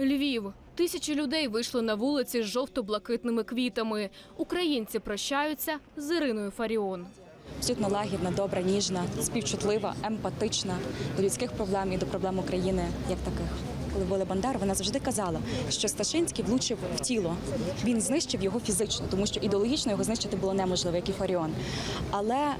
Львів. Тисячі людей вийшли на вулиці з жовто-блакитними квітами. Українці прощаються з Іриною Фаріон. Абсолютно лагідна, добра, ніжна, співчутлива, емпатична до людських проблем і до проблем України як таких. Коли були Бандер, вона завжди казала, що Сташинський влучив в тіло. Він знищив його фізично, тому що ідеологічно його знищити було неможливо, як і Фаріон. Але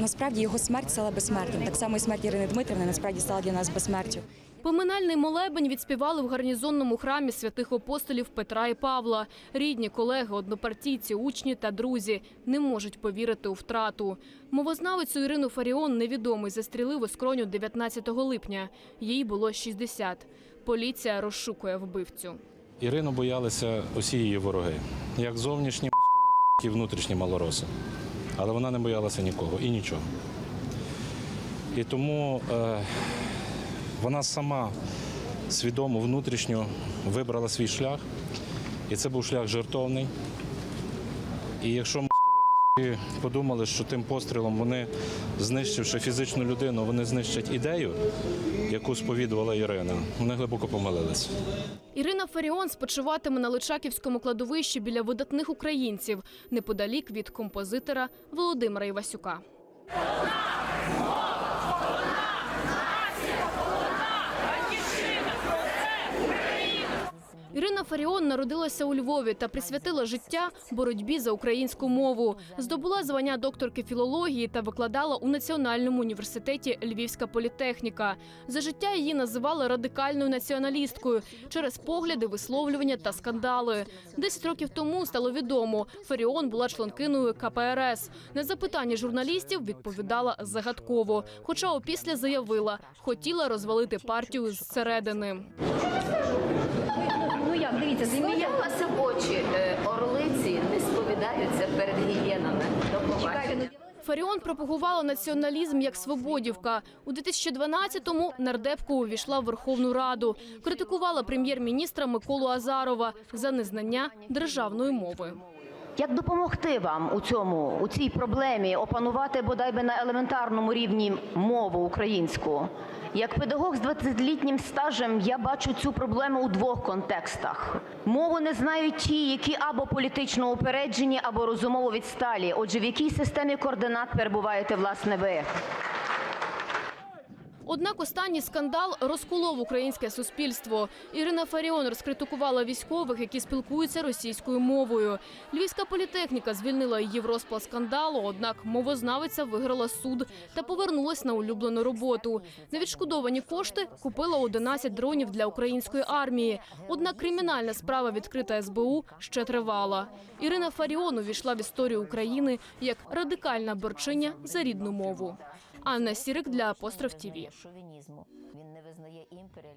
насправді його смерть стала безсмертним. Так само і смерть Ірини Дмитрівни насправді стала для нас безсмертю. Поминальний молебень відспівали в гарнізонному храмі святих апостолів Петра і Павла. Рідні, колеги, однопартійці, учні та друзі не можуть повірити у втрату. Мовознавицю Ірину Фаріон невідомий застрілив у скроню 19 липня. Їй було 60. Поліція розшукує вбивцю. Ірину боялися усі її вороги, як зовнішні так і внутрішні малороси. Але вона не боялася нікого і нічого. І тому е, вона сама свідомо внутрішньо вибрала свій шлях, і це був шлях жертовний. І якщо собі подумали, що тим пострілом вони, знищивши фізичну людину, вони знищать ідею, яку сповідувала Ірина, вони глибоко помилилися. Ірина Фаріон спочиватиме на Личаківському кладовищі біля видатних українців неподалік від композитора Володимира Івасюка. Ірина Фаріон народилася у Львові та присвятила життя боротьбі за українську мову. Здобула звання докторки філології та викладала у Національному університеті Львівська політехніка. За життя її називали радикальною націоналісткою через погляди, висловлювання та скандали. Десять років тому стало відомо, Фаріон була членкиною КПРС. На запитання журналістів відповідала загадково. Хоча опісля заявила, хотіла розвалити партію зсередини. Фаріон пропагувала націоналізм як свободівка. У 2012-му нардепку увійшла в Верховну Раду. Критикувала прем'єр-міністра Миколу Азарова за незнання державної мови. Як допомогти вам у цьому, у цій проблемі опанувати бодай би на елементарному рівні мову українську? Як педагог з 20-літнім стажем я бачу цю проблему у двох контекстах. Мову не знають ті, які або політично упереджені, або розумово відсталі. Отже, в якій системі координат перебуваєте власне ви? Однак останній скандал розколов українське суспільство. Ірина Фаріон розкритикувала військових, які спілкуються російською мовою. Львівська політехніка звільнила її в розпал скандалу. Однак мовознавиця виграла суд та повернулась на улюблену роботу. На відшкодовані кошти купила 11 дронів для української армії. Однак кримінальна справа відкрита СБУ ще тривала. Ірина Фаріон увійшла в історію України як радикальна борчиня за рідну мову. Анна Сірик для Апостроф ТІВІ. шовінізму. Він не визнає імперіалізму.